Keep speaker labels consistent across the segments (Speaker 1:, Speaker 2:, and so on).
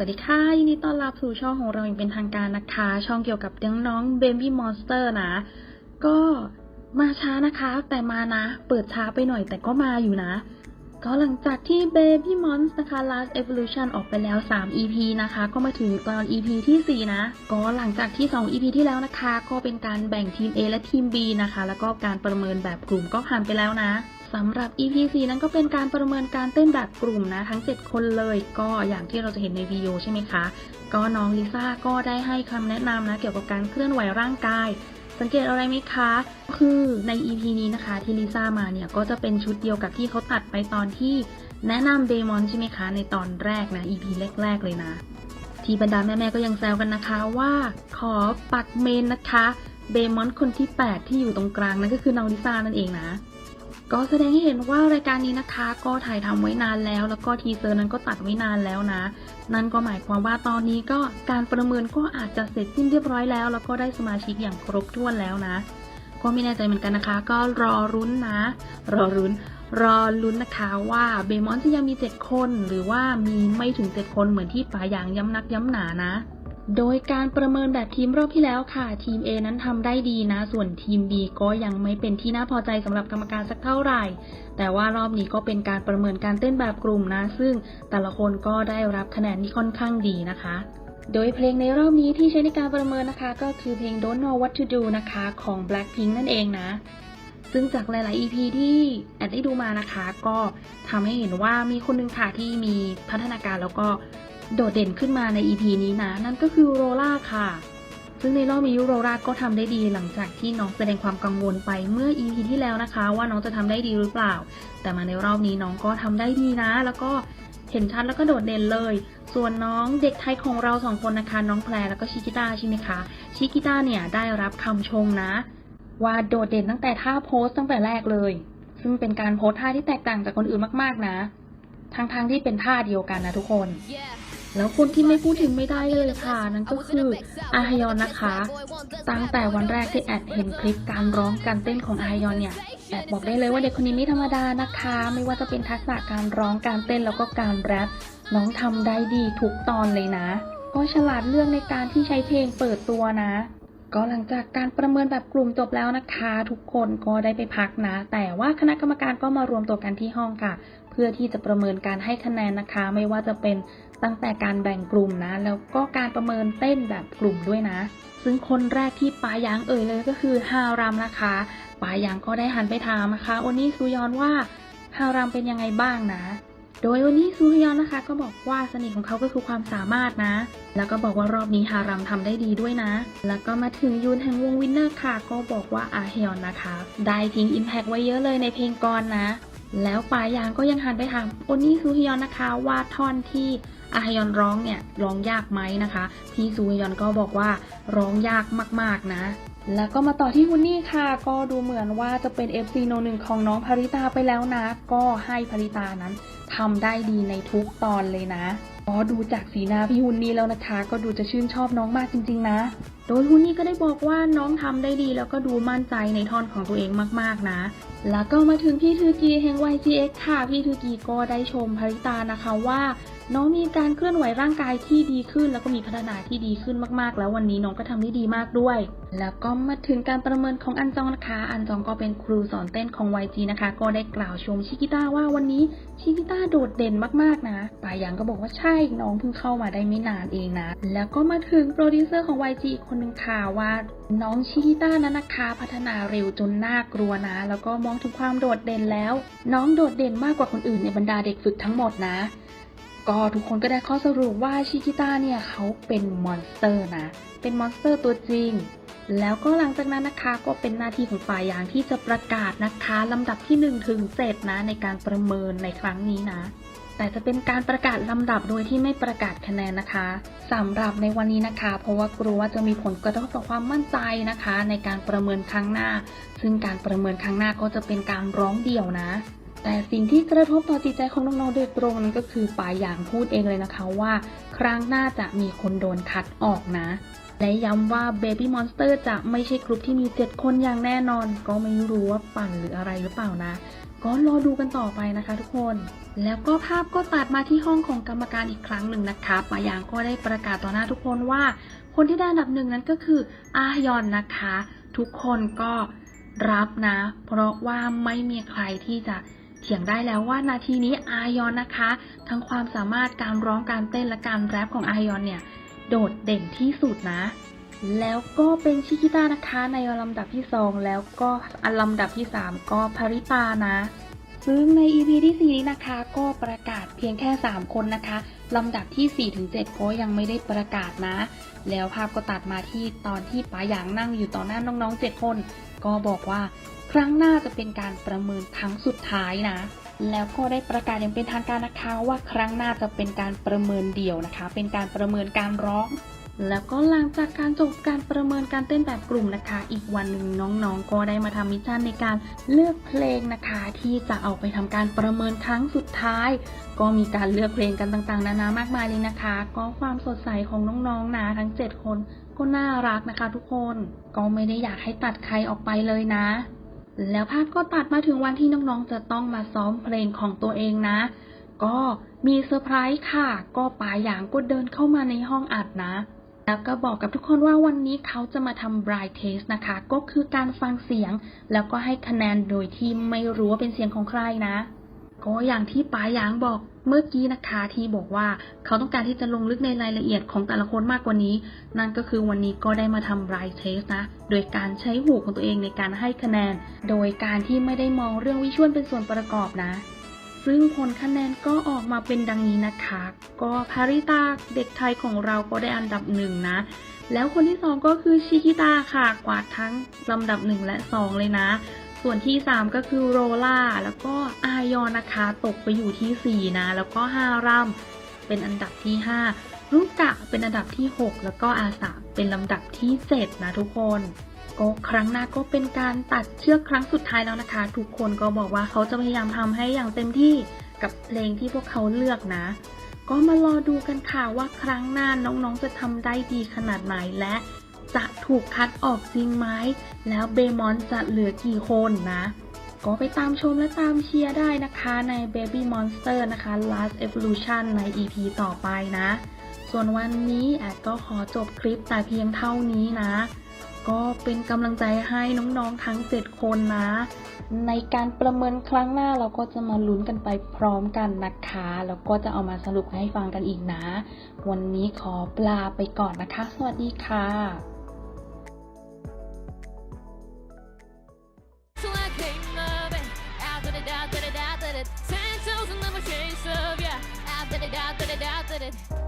Speaker 1: สวัสดีค่ะ ยินดีต้อนรับสู่ช่องของเราอย่างเป็นทางการนะคะ ช่องเกี่ยวกับน้องๆ Baby Monster นะ ก็มาช้านะคะ แต่มานะ เปิดช้าไปหน่อยแต่ก็มาอยู่นะ ก็หลังจากที่ Baby Mons นะคะ Last Evolution ออกไปแล้ว 3 EP นะคะ ก็มาถึงตอน EP ที่ 4 นะ ก็หลังจากที่ 2 EP ที่แล้วนะคะ ก็เป็นการแบ่งทีม A และทีม B นะคะ แล้วก็การประเมินแบบกลุ่มก็ผ่านไปแล้วนะ สำหรับ EP 4นั้นก็เป็นการประเมินการเต้นแบบกลุ่มนะทั้ง 7 คนเลย ก็อย่างที่เราจะเห็นในวิดีโอใช่ไหมคะ ก็น้องลิซ่าก็ได้ให้คำแนะนำนะเกี่ยวกับการเคลื่อนไหวร่างกาย สังเกตอะไรไหมคะ คือใน EP นี้นะคะที่ลิซ่ามาเนี่ยก็จะเป็นชุดเดียวกับที่เขาตัดไปตอนที่แนะนำเดมอนใช่ไหมคะ ในตอนแรกนะ EP แรก ๆ เลยนะที่บรรดาแม่ๆก็ยังแซวกันนะคะว่าขอปักเมนนะคะเดมอนคนที่ 8 ที่อยู่ตรงกลางนั่นก็คือน้องลิซ่านั่นเองนะ ก็แสดงให้เห็นว่ารายการนี้นะคะ ก็ถ่ายทำไว้นานแล้ว แล้วก็ทีเซอร์นั้นก็ตัดไว้นานแล้วนะ นั่นก็หมายความว่าตอนนี้ก็การประเมินก็อาจจะเสร็จสิ้นเรียบร้อยแล้ว แล้วก็ได้สมาชิกอย่างครบถ้วนแล้วนะ ก็ไม่แน่ใจเหมือนกันนะคะ ก็รอรุ้นนะ รอรุ้น รอลุ้นนะคะว่าเบมอนจะยังมี 7 คน หรือว่ามีไม่ถึง 7 คนเหมือนที่ป่าอย่างย้ำนักย้ำหนานะ โดยการประเมินแบบทีมรอบที่แล้วค่ะ ทีม A นั้นทำได้ดีนะ ส่วนทีม B ก็ยังไม่เป็นที่น่าพอใจสำหรับกรรมการสักเท่าไหร่ แต่ว่ารอบนี้ก็เป็นการประเมินการเต้นแบบกลุ่มนะ ซึ่งแต่ละคนก็ได้รับคะแนนที่ค่อนข้างดีนะคะโดยเพลงในรอบนี้ที่ใช้ในการประเมินนะคะ ก็คือเพลง Don't Know What to Do นะคะของ Blackpink นั่นเองนะ ซึ่งจากหลาย ๆ EP ที่แอดได้ดูมานะคะ ก็ทำให้เห็นว่ามีคนหนึงค่ะที่มีพัฒนาการแล้วก็ โดดเด่นขึ้นมาใน EP นี้นะ นั่นก็คือโรล่าค่ะ ซึ่งในรอบนี้โรล่าก็ทำได้ดีหลังจากที่น้องแสดงความกังวลไปเมื่อ EP ที่แล้วนะคะ ว่าน้องจะทำได้ดีหรือเปล่า แต่มาในรอบนี้น้องก็ทำได้ดีนะ แล้วก็เห็นชัดแล้วก็โดดเด่นเลย ส่วนน้องเด็กไทยของเราสองคนนะคะ น้องแพรแล้วก็ชิกิต้าใช่ไหมคะ ชิกิต้าเนี่ยได้รับคำชมนะ ว่าโดดเด่นตั้งแต่ท่าโพสต์ตั้งแต่แรกเลย ซึ่งเป็นการโพสท่าที่แตกต่างจากคนอื่นมากๆนะทั้งๆที่เป็นท่าเดียวกันนะทุกคน แล้วคนที่ไม่พูดถึงไม่ได้เลยค่ะ นั่นก็คืออาฮยอนนะคะ ตั้งแต่วันแรกที่แอดเห็นคลิปการร้องการเต้นของอาฮยอนเนี่ยแอดบอกได้เลยว่าเด็กคนนี้ไม่ธรรมดานะคะ ไม่ว่าจะเป็นทักษะการร้องการเต้นแล้วก็การแรปน้องทำได้ดีทุกตอนเลยนะ ก็ฉลาดเรื่องในการที่ใช้เพลงเปิดตัวนะ ก็หลังจากการประเมินแบบกลุ่มจบแล้วนะคะ ทุกคนก็ได้ไปพักนะ แต่ว่าคณะกรรมการก็มารวมตัวกันที่ห้องค่ะ พื่อที่จะประเมินการให้คะแนนนะคะ ไม่ว่าจะเป็นตั้งแต่การแบ่งกลุ่มนะ แล้วก็การประเมินเต้นแบบกลุ่มด้วยนะ ซึ่งคนแรกที่ปายางเอ่ยเลยก็คือฮารัมนะคะปายางก็ได้หันไปถามนะคะโอนี่ซูยอนว่าฮารัมเป็นยังไงบ้างนะโดยวันนี้ซูฮยอนนะคะ ก็บอกว่าเสน่ห์ของเขาก็คือความสามารถนะ แล้วก็บอกว่ารอบนี้ฮารัมทำได้ดีด้วยนะ แล้วก็มาถึงยูนแห่งวงวินเนอร์ค่ะ ก็บอกว่าอาเฮยอนนะคะ ได้ทิ้งอิมแพกไว้เยอะเลยในเพลงก่อนนะ แล้วปายยางก็ยังหันไปถามโอนี่ซูฮยอนนะคะ ว่าท่อนที่อาฮยอนร้องเนี่ยร้องยากไหมนะคะ พี่ซูฮยอนก็บอกว่าร้องยากมากๆนะ แล้วก็มาต่อที่ฮุนนี่ค่ะ ก็ดูเหมือนว่าจะเป็น FC โนหนึ่งของน้องภริตาไปแล้วนะ ก็ให้ภริตานั้นทำได้ดีในทุกตอนเลยนะก็ดูจากสีหน้าพี่ฮุนนี่แล้วนะคะ ก็ดูจะชื่นชอบน้องมากจริง ๆ นะ โดยฮุนนี่ก็ได้บอกว่าน้องทำได้ดีแล้วก็ดูมั่นใจในท่อนของตัวเองมากๆนะ แล้วก็มาถึงพี่ทูกีแห่ง YGX ค่ะ พี่ทูกีก็ได้ชมภริตานะคะว่าน้องมีการเคลื่อนไหวร่างกายที่ดีขึ้น แล้วก็มีพัฒนาที่ดีขึ้นมากๆ แล้ววันนี้น้องก็ทำได้ดีมากด้วย แล้วก็มาถึงการประเมินของอันจองนะคะ อันจองก็เป็นครูสอนเต้นของ YG นะคะ ก็ได้กล่าวชมชิกิต้าว่าวันนี้ชิกิต้าโดดเด่นมากๆนะปายังก็บอกว่าใช่น้องเพิ่งเข้ามาได้ไม่นานเองนะ แล้วก็มาถึงโปรดิวเซอร์ของ YG อีกคนนึ่งค่ะว่าน้องชิกิต้านั้นนะคะ พัฒนาเร็วจนน่ากลัวนะ แล้วก็มองถึงความโดดเด่นแล้ว น้องโดดเด่นมากกว่าคนอื่นในบรรดาเด็กฝึกทั้งหมดนะ ก็ทุกคนก็ได้ข้อสรุปว่าชิคิต้าเนี่ยเขาเป็นมอนสเตอร์นะ เป็นมอนสเตอร์ตัวจริง แล้วก็หลังจากนั้นนะคะก็เป็นหน้าที่ของฝ่ายยางที่จะประกาศนะคะลำดับที่1ถึง7นะในการประเมินในครั้งนี้นะ แต่จะเป็นการประกาศลำดับโดยที่ไม่ประกาศคะแนนนะคะสำหรับในวันนี้นะคะ เพราะว่ากลัวว่าจะมีผลกระทบต่อความมั่นใจนะคะ ในการประเมินครั้งหน้า ซึ่งการประเมินครั้งหน้าก็จะเป็นการร้องเดี่ยวนะ แต่สิ่งที่กระทบต่อจิตใจของน้องๆโดยตรงนั้นก็คือปายอย่างพูดเองเลยนะคะว่า ครั้งหน้าจะมีคนโดนคัดออกนะและย้ำว่า Baby Monster จะไม่ใช่กลุ่มที่มี 7 คนอย่างแน่นอน ก็ไม่รู้ว่าปั่นหรืออะไรหรือเปล่านะ ก็รอดูกันต่อไปนะคะทุกคน แล้วก็ภาพก็ตัดมาที่ห้องของกรรมการอีกครั้งหนึ่งนะคะปายางก็ได้ประกาศต่อหน้าทุกคนว่า คนที่ได้อันดับหนึ่งนั้นก็คืออายอนนะคะ ทุกคนก็รับนะ เพราะว่าไม่มีใครที่จะเถียงได้แล้วว่านาทีนี้อายอนนะคะ ทั้งความสามารถการร้องการเต้นและการแรปของอายอนเนี่ย โดดเด่นที่สุดนะ แล้วก็เป็นชิคิต้านะคะในลำดับที่ 2 แล้วก็อันลำดับที่ 3 ก็พาริตานะ ซึ่งใน EP ที่ 4 นี้นะคะ ก็ประกาศเพียงแค่ 3 คนนะคะลำดับที่ 4 ถึง 7 ก็ยังไม่ได้ประกาศนะ แล้วภาพก็ตัดมาที่ตอนที่ป๋าหยางนั่งอยู่ต่อหน้าน้องๆ 7 คน ก็บอกว่าครั้งหน้าจะเป็นการประเมินครั้งสุดท้ายนะ แล้วก็ได้ประกาศอย่างเป็นทางการนะคะว่าครั้งหน้าจะเป็นการประเมินเดี่ยวนะคะ เป็นการประเมินการร้อง แล้วก็หลังจากการจบการประเมินการเต้นแบบกลุ่มนะคะ อีกวันหนึ่งน้องๆ ก็ได้มาทำมิชชั่นในการเลือกเพลงนะคะ ที่จะเอาไปทำการประเมินครั้งสุดท้าย ก็มีการเลือกเพลงกันต่างๆ นานามากมายเลยนะคะ ก็ความสดใสของน้องๆนะทั้ง 7 คนก็น่ารักนะคะ ทุกคนก็ไม่ได้อยากให้ตัดใครออกไปเลยนะ แล้วภาพก็ตัดมาถึงวันที่น้องๆ จะต้องมาซ้อมเพลงของตัวเองนะ ก็มีเซอร์ไพรส์ค่ะ ก็ป่าหยางก็เดินเข้ามาในห้องอัดนะ แล้วก็บอกกับทุกคนว่าวันนี้เขาจะมาทำ blind test นะคะ ก็คือการฟังเสียง แล้วก็ให้คะแนนโดยที่ไม่รู้ว่าเป็นเสียงของใครนะ ก็อย่างที่ป๋าหยางบอกเมื่อกี้นะคะที่บอกว่าเขาต้องการที่จะลงลึกในรายละเอียดของแต่ละคนมากกว่านี้ นั่นก็คือวันนี้ก็ได้มาทำ blind test นะ โดยการใช้หูของตัวเองในการให้คะแนน โดยการที่ไม่ได้มองเรื่องวิชวลเป็นส่วนประกอบนะ ซึ่งผลคะแนนก็ออกมาเป็นดังนี้นะคะ ก็พาริตาเด็กไทยของเราก็ได้อันดับหนึ่งนะ แล้วคนที่สองก็คือชิคิตาค่ะ กวาดทั้งลำดับหนึ่งและสองเลยนะ ส่วนที่สามก็คือโรล่า แล้วก็อายอนนะคะ ตกไปอยู่ที่สี่นะ แล้วก็ห้ารัมเป็นอันดับที่ห้ารุกะเป็นอันดับที่หกแล้วก็อาสาเป็นลำดับที่เจ็ดนะทุกคน ก็ครั้งหน้าก็เป็นการตัดเชือกครั้งสุดท้ายแล้วนะคะ ทุกคนก็บอกว่าเขาจะพยายามทำให้อย่างเต็มที่กับเพลงที่พวกเขาเลือกนะ ก็มารอดูกันค่ะว่าครั้งหน้าน้องๆจะทำได้ดีขนาดไหนและจะถูกคัดออกจริงไหม แล้วเบมอนจะเหลือกี่คนนะ ก็ไปตามชมและตามเชียร์ได้นะคะใน Baby Monster นะคะ Last Evolution ใน EP ต่อไปนะ ส่วนวันนี้แอดก็ขอจบคลิปแต่เพียงเท่านี้นะ ก็เป็นกำลังใจให้น้องๆทั้ง 7 คนนะ ในการประเมินครั้งหน้าเราก็จะมาลุ้นกันไปพร้อมกันนะคะ แล้วก็จะเอามาสรุปให้ฟังกันอีกนะ วันนี้ขอปลาไปก่อนนะคะ สวัสดีค่ะ
Speaker 2: it.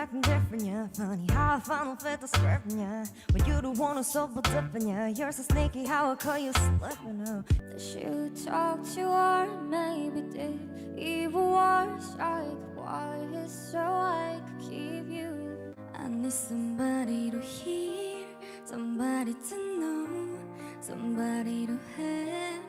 Speaker 3: acting different, yeah. Funny how I finally fit the script, yeah. When you the one who's so different, yeah. You're so sneaky, how I call you slipping out.
Speaker 4: That you talk to or maybe did even worse. Like why is so I could keep you. I need somebody to hear, somebody to know, somebody to have.